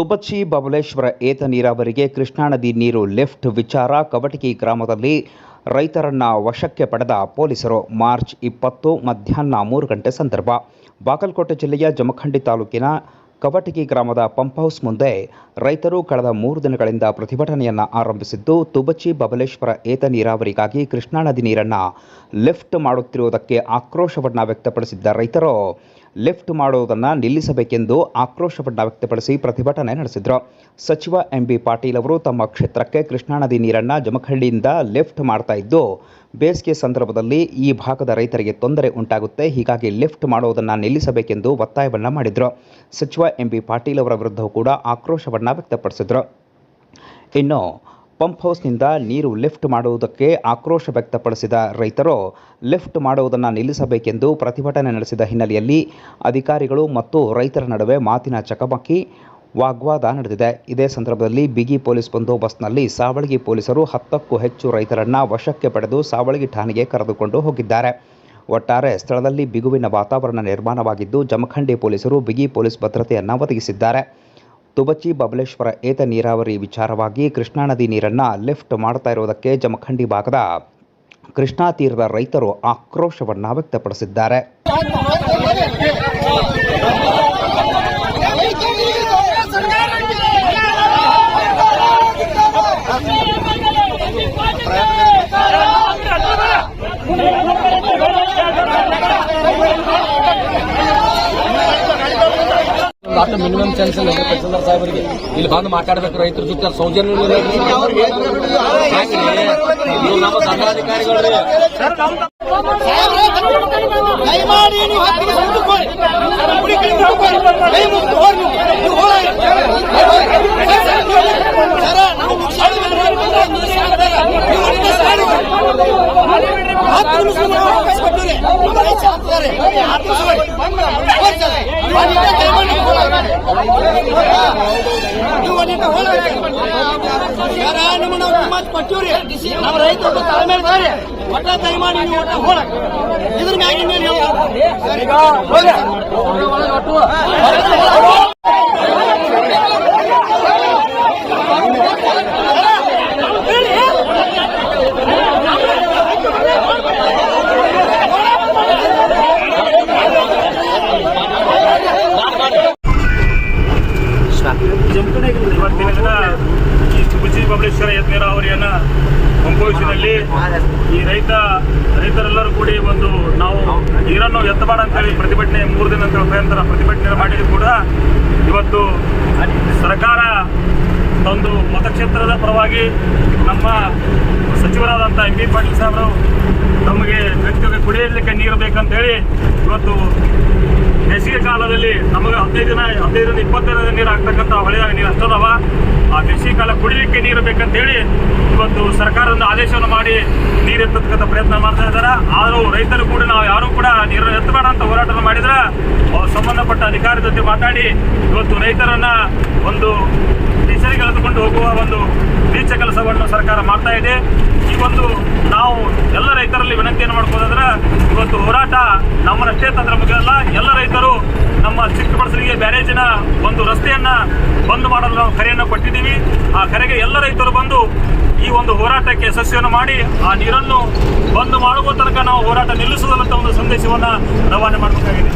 ತುಬಚಿ ಬಬಲೇಶ್ವರ ಏತ ನೀರಾವರಿಗೆ ಕೃಷ್ಣಾ ನದಿ ನೀರು ಲಿಫ್ಟ್ ವಿಚಾರ ಕವಟಗಿ ಗ್ರಾಮದಲ್ಲಿ ರೈತರನ್ನ ವಶಕ್ಕೆ ಪಡೆದ ಪೊಲೀಸರು ಮಾರ್ಚ್ ಇಪ್ಪತ್ತು ಮಧ್ಯಾಹ್ನ ಮೂರು ಗಂಟೆ ಸಂದರ್ಭ. ಬಾಗಲಕೋಟೆ ಜಿಲ್ಲೆಯ ಜಮಖಂಡಿ ತಾಲೂಕಿನ ಕವಟಗಿ ಗ್ರಾಮದ ಪಂಪ್ ಹೌಸ್ ಮುಂದೆ ರೈತರು ಕಳೆದ ಮೂರು ದಿನಗಳಿಂದ ಪ್ರತಿಭಟನೆಯನ್ನು ಆರಂಭಿಸಿದ್ದು, ತುಬಚಿ ಬಬಲೇಶ್ವರ ಏತ ನೀರಾವರಿಗಾಗಿ ಕೃಷ್ಣಾ ನದಿ ನೀರನ್ನು ಲಿಫ್ಟ್ ಮಾಡುತ್ತಿರುವುದಕ್ಕೆ ಆಕ್ರೋಶವನ್ನು ವ್ಯಕ್ತಪಡಿಸಿದ್ದ ರೈತರು ಲಿಫ್ಟ್ ಮಾಡುವುದನ್ನು ನಿಲ್ಲಿಸಬೇಕೆಂದು ಆಕ್ರೋಶವನ್ನು ವ್ಯಕ್ತಪಡಿಸಿ ಪ್ರತಿಭಟನೆ ನಡೆಸಿದರು. ಸಚಿವ ಎಂ ಬಿ ಪಾಟೀಲ್ ಅವರು ತಮ್ಮ ಕ್ಷೇತ್ರಕ್ಕೆ ಕೃಷ್ಣಾ ನದಿ ನೀರನ್ನು ಜಮಖಂಡಿಯಿಂದ ಲಿಫ್ಟ್ ಮಾಡ್ತಾ ಇದ್ದು, ಬೇಸಿಗೆ ಸಂದರ್ಭದಲ್ಲಿ ಈ ಭಾಗದ ರೈತರಿಗೆ ತೊಂದರೆ ಉಂಟಾಗುತ್ತೆ, ಹೀಗಾಗಿ ಲಿಫ್ಟ್ ಮಾಡುವುದನ್ನು ನಿಲ್ಲಿಸಬೇಕೆಂದು ಒತ್ತಾಯವನ್ನು ಮಾಡಿದರು. ಸಚಿವ ಎಂ ಬಿ ಪಾಟೀಲ್ ಅವರ ವಿರುದ್ಧವೂ ಕೂಡ ಆಕ್ರೋಶವನ್ನು ವ್ಯಕ್ತಪಡಿಸಿದರು. ಇನ್ನು ಪಂಪ್ ಹೌಸ್ನಿಂದ ನೀರು ಲಿಫ್ಟ್ ಮಾಡುವುದಕ್ಕೆ ಆಕ್ರೋಶ ವ್ಯಕ್ತಪಡಿಸಿದ ರೈತರು, ಲಿಫ್ಟ್ ಮಾಡುವುದನ್ನು ನಿಲ್ಲಿಸಬೇಕೆಂದು ಪ್ರತಿಭಟನೆ ನಡೆಸಿದ ಹಿನ್ನೆಲೆಯಲ್ಲಿ ಅಧಿಕಾರಿಗಳು ಮತ್ತು ರೈತರ ನಡುವೆ ಮಾತಿನ ಚಕಮಕಿ, ವಾಗ್ವಾದ ನಡೆದಿದೆ. ಇದೇ ಸಂದರ್ಭದಲ್ಲಿ ಬಿಗಿ ಪೊಲೀಸ್ ಬಂದೋಬಸ್ತ್ನಲ್ಲಿ ಸಾವಳಗಿ ಪೊಲೀಸರು ಹತ್ತಕ್ಕೂ ಹೆಚ್ಚು ರೈತರನ್ನು ವಶಕ್ಕೆ ಪಡೆದು ಸಾವಳಗಿ ಠಾಣೆಗೆ ಕರೆದುಕೊಂಡು ಹೋಗಿದ್ದಾರೆ. ಒಟ್ಟಾರೆ ಸ್ಥಳದಲ್ಲಿ ಬಿಗುವಿನ ವಾತಾವರಣ ನಿರ್ಮಾಣವಾಗಿದ್ದು, ಜಮಖಂಡಿ ಪೊಲೀಸರು ಬಿಗಿ ಪೊಲೀಸ್ ಭದ್ರತೆಯನ್ನು ಒದಗಿಸಿದ್ದಾರೆ. ತುಬಚಿ ಬಬಲೇಶ್ವರ ಏತ ನೀರಾವರಿ ವಿಚಾರವಾಗಿ ಕೃಷ್ಣಾ ನದಿ ನೀರನ್ನು ಲಿಫ್ಟ್ ಮಾಡ್ತಾ ಇರೋದಕ್ಕೆ ಜಮಖಂಡಿ ಭಾಗದ ಕೃಷ್ಣಾ ತೀರದ ರೈತರು ಆಕ್ರೋಶವನ್ನು ವ್ಯಕ್ತಪಡಿಸಿದ್ದಾರೆ. ಅಷ್ಟು ಮಿನಿಮಮ್ ಚಾನ್ಸ್ ಇಲ್ಲ ತಹಸೀಲ್ದಾರ್ ಸಾಹೇಬರಿಗೆ. ಇಲ್ಲಿ ಬಂದು ಮಾತಾಡ್ಬೇಕು ರೈತರ ಜೊತೆ ಸೌಜನ್ಯ ನಮ್ಮ ದಯಮಾಡಿ ನೀವು ಹತ್ತಿಗೆ ನಾವು ಮಾತು ಕೊಟ್ಟಿವ್ರಿ ನಮ್ಮ ರೈತರು ತಾಳ್ಮೆ ಇದ್ದಾರೆ ಒಟ್ಟ ದಯಮಾಡಿ ನೀವು ಒಟ್ಟ ಹೋಳಕ್ ಇದ್ರ ಮ್ಯಾಗಿನ ಮೇಲೆ ಸರಿ ಹೋಗಿ ಜಂಪುಣೆಗಳು ಇವತ್ತಿನ ದಿನ ಈ ತುಬಚಿ ಬಬಲೇಶ್ವರ ಯತ್ ನೀರಾವರಿಯನ್ನ ಕಂಪೋಸಿನಲ್ಲಿ ಈ ರೈತ, ರೈತರೆಲ್ಲರೂ ಕೂಡಿ ಒಂದು ನಾವು ನೀರನ್ನು ಎತ್ತಬಾರ ಅಂತೇಳಿ ಪ್ರತಿಭಟನೆ ಮೂರು ದಿನ ಪರ್ಯಂತರ ಪ್ರತಿಭಟನೆ ಮಾಡಿದ್ರು ಕೂಡ ಇವತ್ತು ಸರ್ಕಾರ ಒಂದು ಮತಕ್ಷೇತ್ರದ ಪರವಾಗಿ ನಮ್ಮ ಸಚಿವರಾದಂಥ ಎಂ ಬಿ ಪಾಟೀಲ್ ಸಾಹೇಬರು ನಮಗೆ ವ್ಯಕ್ತಿಗೆ ಕುಡಿಯಲಿಕ್ಕೆ ನೀರು ಬೇಕಂತೇಳಿ ಇವತ್ತು ಬೇಸಿಗೆ ಕಾಲದಲ್ಲಿ ನಮಗೆ ಹದಿನೈದು ದಿನ ಹದಿನೈದರಿಂದ ಇಪ್ಪತ್ತು ದಿನದ ನೀರು ಆಗ್ತಕ್ಕಂಥ ಹೊಳೆಯಾಗ ನೀರು ಅಷ್ಟದವ. ಆ ಬೇಸಿಗೆ ಕಾಲ ಕುಡಿಲಿಕ್ಕೆ ನೀರು ಬೇಕಂತ ಹೇಳಿ ಇವತ್ತು ಸರ್ಕಾರದಿಂದ ಆದೇಶವನ್ನು ಮಾಡಿ ನೀರು ಎತ್ತತಕ್ಕಂಥ ಪ್ರಯತ್ನ ಮಾಡ್ತಾ ಇದ್ದಾರೆ. ಆದರೂ ರೈತರು ಕೂಡ, ನಾವು ಯಾರು ಕೂಡ ನೀರನ್ನು ಎತ್ತಬೇಡ ಅಂತ ಹೋರಾಟವನ್ನು ಮಾಡಿದ್ರೆ ಅವ್ರು ಸಂಬಂಧಪಟ್ಟ ಅಧಿಕಾರಿ ಜೊತೆ ಮಾತಾಡಿ ಇವತ್ತು ರೈತರನ್ನ ಒಂದು ಹೆಸರಿಗೆ ಹೋಗುವ ಒಂದು ನೀಚ ಕೆಲಸವನ್ನು ಸರ್ಕಾರ ಮಾಡ್ತಾ ಇದೆ. ಒಂದು ನಾವು ಎಲ್ಲ ರೈತರಲ್ಲಿ ವಿನಂತಿಯನ್ನು ಮಾಡ್ಕೋದಂದ್ರೆ ಇವತ್ತು ಹೋರಾಟ ನಮ್ಮನ್ನಷ್ಟೇ ಬಗ್ಗೆ ಅಲ್ಲ ಎಲ್ಲ ರೈತರು ನಮ್ಮ ಚಿಕ್ಕಬಡಸರಿಗೆ ಬ್ಯಾರೇಜಿನ ಒಂದು ರಸ್ತೆಯನ್ನ ಬಂದ್ ಮಾಡಲು ನಾವು ಕರೆಯನ್ನು ಕೊಟ್ಟಿದ್ದೀವಿ. ಆ ಕರೆಗೆ ಎಲ್ಲ ರೈತರು ಬಂದು ಈ ಒಂದು ಹೋರಾಟಕ್ಕೆ ಯಶಸ್ವಿಯನ್ನು ಮಾಡಿ ಆ ನೀರನ್ನು ಬಂದ್ ಮಾಡುವ ತನಕ ನಾವು ಹೋರಾಟ ನಿಲ್ಲಿಸುವುದಂತ ಅಂತ ಒಂದು ಸಂದೇಶವನ್ನ ರವಾನೆ ಮಾಡಬೇಕಾಗಿದೆ.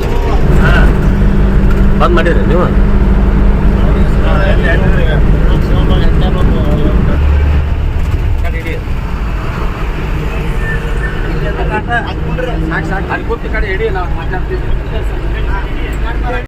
ಬಂದ್ ಮಾಡಿದ್ರಿ ನೀವು. ಅಲ್ಲಿ ಕೂತು ಕಡೆ ಇಡೀ ನಾವು ಮಾತಾಡ್ತೀವಿ